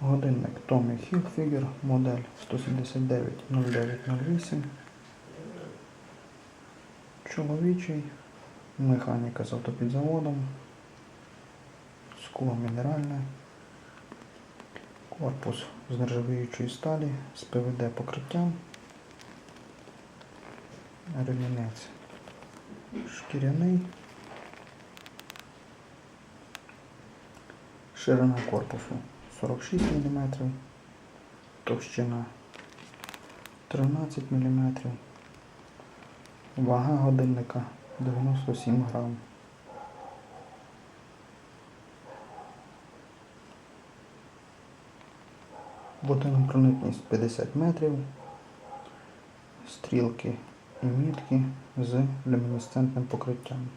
Годинник Tommy Hilfiger, модель 1790908. Чоловічий, механіка з автопідзаводом, скло мінеральне, корпус з нержавіючої сталі з ПВД покриттям, ремінець шкіряний, ширина корпусу 46 мм, товщина 13 мм, вага годинника 97 грам. Водонепроникність 50 метрів, стрілки і мітки з люмінесцентним покриттям.